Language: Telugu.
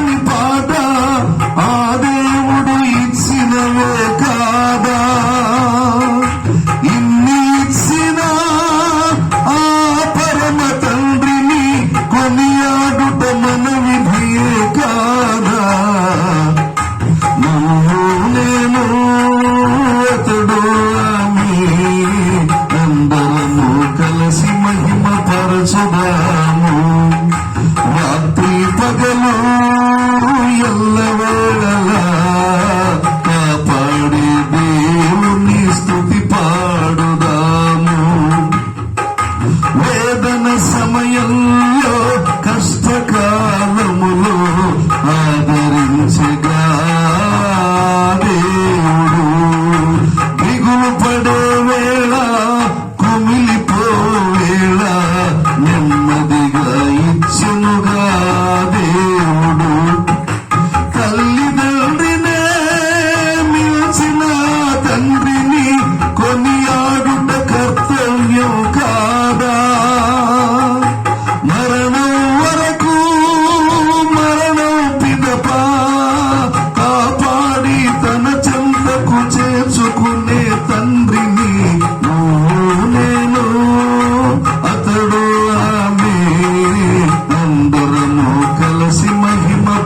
అని పాట ఆ దేవుడు ఇచ్చినవే కాదా? ఇన్ని ఇచ్చిన ఆ పరమ తండ్రిని కొనియాడుట మన విధియే కాదా? నువ్వు నేను అతడు ఆమె అందరము కలిసి మహిమ కన్న వేళలా కాపాడి దేవుని స్థుతి పాడుదాము. వేదన సమయంలో Jesus.